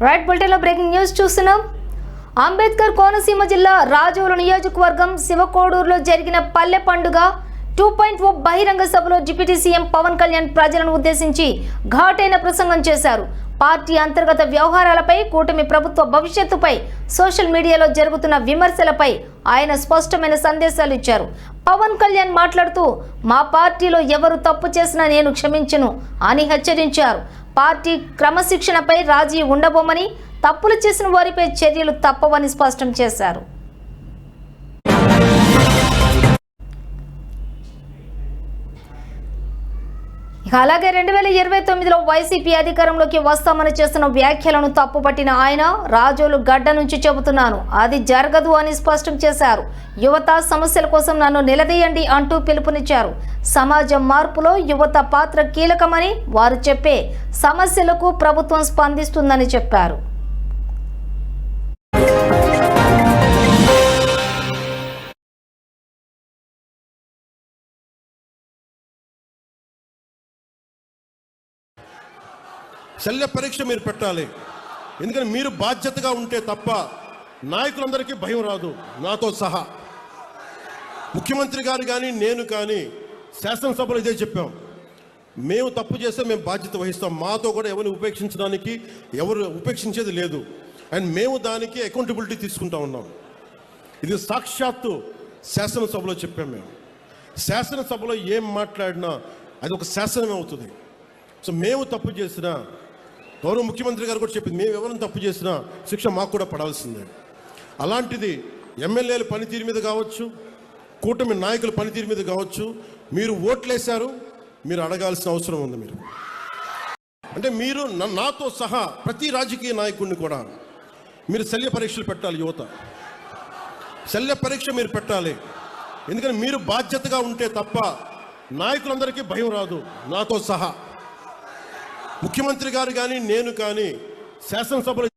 Right బులెటిన్లో breaking news చూస్తున్నాం. అంబేద్కర్ కోనసీమ జిల్లా రాజోలు నియోజకవర్గం శివకోడూరులో జరిగిన పల్లె పండుగ టూ పాయింట్ ఓ బహిరంగ సభలో డిప్యూటీ సీఎం పవన్ కళ్యాణ్ ప్రజలను ఉద్దేశించి ఘాటైన ప్రసంగం చేశారు. పార్టీ అంతర్గత వ్యవహారాలపై కూటమి ప్రభుత్వ భవిష్యత్తుపై సోషల్ మీడియాలో జరుగుతున్న విమర్శలపై ఆయన స్పష్టమైన సందేశాలు ఇచ్చారు. పవన్ కళ్యాణ్ మాట్లాడుతూ మా పార్టీలో ఎవరు తప్పు చేసినా నేను క్షమించను అని హెచ్చరించారు. పార్టీ క్రమశిక్షణపై రాజీ ఉండబోమని తప్పులు చేసిన వారిపై చర్యలు తప్పవని స్పష్టం చేశారు. అలాగే రెండు వేల ఇరవై తొమ్మిదిలో వైసీపీ అధికారంలోకి వస్తామని చేస్తున్న వ్యాఖ్యలను తప్పుపట్టిన ఆయన రాజోలు గడ్డ నుంచి చెబుతున్నాను. అది జరగదు అని స్పష్టం చేశారు. యువత సమస్యల కోసం నన్ను నిలదీయండి అంటూ పిలుపునిచ్చారు. సమాజం మార్పులో యువత పాత్ర కీలకమని వారు చెప్పే సమస్యలకు ప్రభుత్వం స్పందిస్తుందని చెప్పారు. శల్య పరీక్ష మీరు పెట్టాలి. ఎందుకని మీరు బాధ్యతగా ఉంటే తప్ప నాయకులందరికీ భయం రాదు. నాతో సహా. ముఖ్యమంత్రి గారు కానీ నేను కానీ శాసనసభలో ఇదే చెప్పాం. మేము తప్పు చేస్తే మేము బాధ్యత వహిస్తాం. మాతో కూడా ఎవరిని ఉపేక్షించడానికి ఎవరు ఉపేక్షించేది లేదు. అండ్ మేము దానికి అకౌంటబిలిటీ తీసుకుంటా ఉన్నాం. ఇది సాక్షాత్తు శాసనసభలో చెప్పాం మేము. శాసనసభలో ఏం మాట్లాడినా అది ఒక శాసనమే అవుతుంది. సో మేము తప్పు చేసినా గౌరవ ముఖ్యమంత్రి గారు కూడా చెప్పింది మేము ఎవరైనా తప్పు చేసినా శిక్ష మాకు కూడా పడాల్సిందే. అలాంటిది ఎమ్మెల్యేల పనితీరు మీద కావచ్చు కూటమి నాయకుల పనితీరు మీద కావచ్చు మీరు ఓట్లేశారు మీరు అడగాల్సిన అవసరం ఉంది మీరు. అంటే మీరు నాతో సహా ప్రతి రాజకీయ నాయకుడిని కూడా మీరు శల్య పరీక్షలు పెట్టాలి యువత. శల్య పరీక్ష మీరు పెట్టాలి. ఎందుకంటే మీరు బాధ్యతగా ఉంటే తప్ప నాయకులందరికీ భయం రాదు నాతో సహా. ముఖ్యమంత్రి గారు కానీ నేను కానీ శాసనసభలో